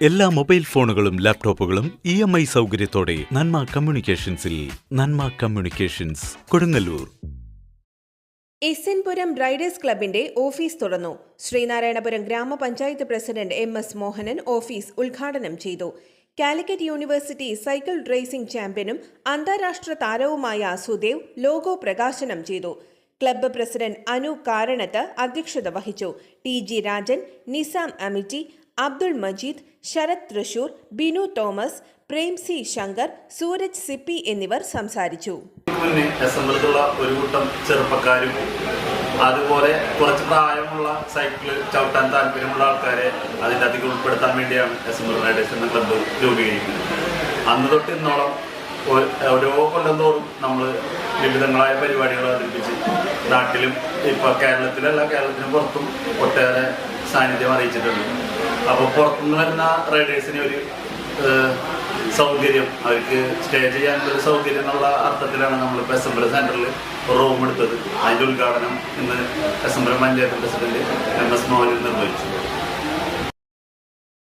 എല്ലാ മൊബൈൽ ഫോണുകളും ലാപ്ടോപ്പുകളും ഇ എം ഐ സൗകര്യത്തോടെ നന്മ കമ്മ്യൂണിക്കേഷൻസിൽ Nanma communications Kodungallur. S N Puram riders ക്ലബിന്റെ ഓഫീസ് തുറന്നു. ശ്രീനാരായണപുരം ഗ്രാമപഞ്ചായത്ത് president M S Mohanan office ഉദ്ഘാടനം ചെയ്തു. കാലിക്കറ്റ് യൂണിവേഴ്സിറ്റി സൈക്കിൾ റേസിംഗ് ചാമ്പ്യനും അന്താരാഷ്ട്ര താരവുമായ സുദേവ് ലോഗോ പ്രകാശനം ചെയ്തു. ക്ലബ്ബ് പ്രസിഡന്റ് അനു കാരണത്ത് അധ്യക്ഷത വഹിച്ചു. T G Rajan Nizam Amity Abdul Majeed Sarath Thrissur Binu Thomas Prem C Shankar Sooraj Sippy എന്നിവർ സംസാരിച്ചു. ഒരു കൂട്ടം ചെറുപ്പക്കാരും അതുപോലെ കുറച്ച് പ്രായമുള്ള സൈക്കിൾ ചവിട്ടാൻ താല്പര്യമുള്ള ആൾക്കാരെ അതിന്റെ അധികം ഉൾപ്പെടുത്താൻ വേണ്ടിയാണ് അസംബ്ലി റൈഡേഴ്സ് എന്ന ക്ലബ്ബ് രൂപീകരിക്കുന്നത്. അന്ന് തൊട്ട് ഇന്നോളം ഓരോ കൊല്ലം തോറും നമ്മൾ വിവിധങ്ങളായ പരിപാടികൾ അവതരിപ്പിച്ച് നാട്ടിലും ഇപ്പോൾ കേരളത്തിലല്ല കേരളത്തിന് പുറത്തും ഒട്ടേറെ സാന്നിധ്യം അറിയിച്ചിട്ടുണ്ട്. അപ്പോൾ പുറത്തുനിന്ന് വരുന്ന റൈഡേഴ്സിന് ഒരു സൗകര്യം. അവർക്ക് സ്റ്റേ ചെയ്യാനുള്ള ഒരു സൗകര്യം എന്നുള്ള അർത്ഥത്തിലാണ് നമ്മൾ ഇപ്പോൾ അസംബ്ലി സെന്ററിൽ റൂം എടുത്തത്. അതിന്റെ ഉദ്ഘാടനം ഇന്ന് assembly panchayat president M S Mohanan നിർവഹിച്ചു.